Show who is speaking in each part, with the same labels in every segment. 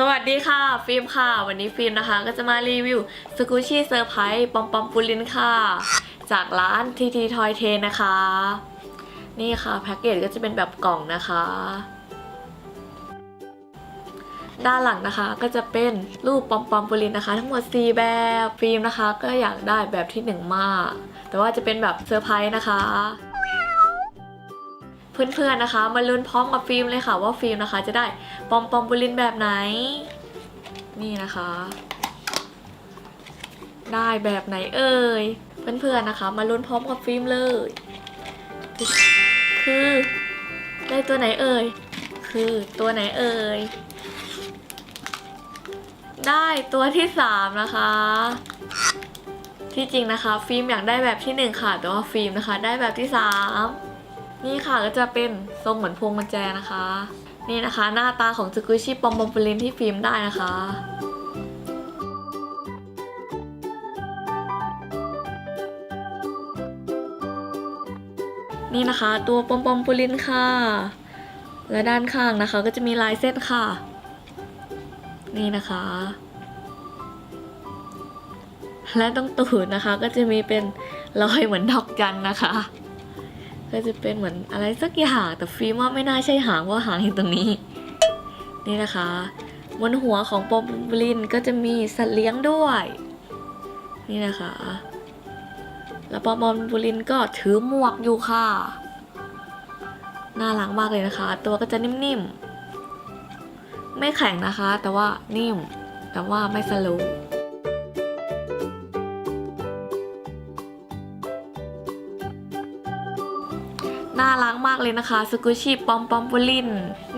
Speaker 1: สวัสดีค่ะ ฟิล์มค่ะ วันนี้ฟิล์มนะคะ ก็จะมารีวิวสกูชี่เซอร์ไพรส์ปอมปอมปูลินค่ะ จากร้านทีทีทอยเทนนะคะ นี่ค่ะแพ็กเกจก็จะเป็นแบบกล่องนะคะ ด้านหลังนะคะก็จะเป็นรูปปอมปอมปูลินนะคะ ทั้งหมด 4 แบบฟิล์มนะคะ ก็อยากได้แบบที่ 1 มาก แต่ว่าจะเป็นแบบเซอร์ไพรส์นะคะ เพื่อนๆนะคะ มาลุ้นพร้อมกับฟิล์มเลยค่ะว่าฟิล์มนะคะ จะได้ปอมปอมบูลินแบบไหน นี่นะคะ ได้แบบไหนเอ่ยเพื่อนๆนะคะ มาลุ้นพร้อมกับฟิล์มเลย คือได้ตัวไหนเอ่ยคือตัวไหนเอ่ยได้ตัวที่สามนะคะ ที่จริงนะคะ ฟิล์มอยากได้แบบที่หนึ่งค่ะแต่ว่าฟิล์มนะคะ ได้แบบที่สาม นี่ค่ะก็จะเป็นทรงเหมือนพวงกุญแจนะคะ นี่นะคะ หน้าตาของสกุชี่ปอมบอมปูลินที่ฟิล์มได้นะคะนี่นะคะ ตัวปอมปอมปูลินค่ะ และด้านข้างนะคะ ก็จะมีลายเส้นค่ะ นี่นะคะ และตรงตูดนะคะ ก็จะมีเป็นรอยเหมือนดอกจันนะคะ ก็จะเป็นเหมือนอะไรสักอย่างแต่ฟิล์มว่าไม่น่าใช่หางเพราะหางอยู่ตรงนี้ นี่นะคะ บนหัวของปอมบลินก็จะมีสัตว์เลี้ยงด้วย นี่นะคะ แล้วปอมบูลินก็ถือหมวกอยู่ค่ะน่ารักมากเลยนะคะ ตัวก็จะนิ่มๆ ไม่แข็งนะคะ แต่ว่านิ่ม แต่ว่าไม่สโล น่ารักมากเลยนะคะสกูชี่ปอมปอมปูลิน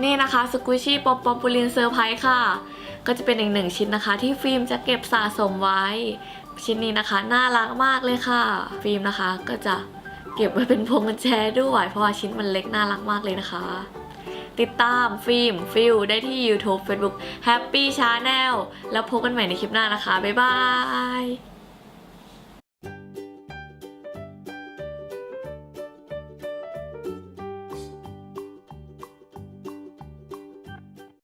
Speaker 1: นี่นะคะสกูชี่ปอมปอมปูลินเซอร์ไพรส์ค่ะ ก็จะเป็นอีกหนึ่งชิ้นนะคะ ที่ฟิล์มจะเก็บสะสมไว้ ชิ้นนี้นะคะ น่ารักมากเลยค่ะ ฟิล์มนะคะก็จะเก็บไว้เป็นพวงกุญแจด้วยเพราะว่าชิ้นมันเล็กน่ารักมากเลยนะคะ ติดตามฟิล์มฟิลได้ที่ YouTube Facebook Happy Channel แล้วพบกันใหม่ในคลิปหน้านะคะ บ๊ายบาย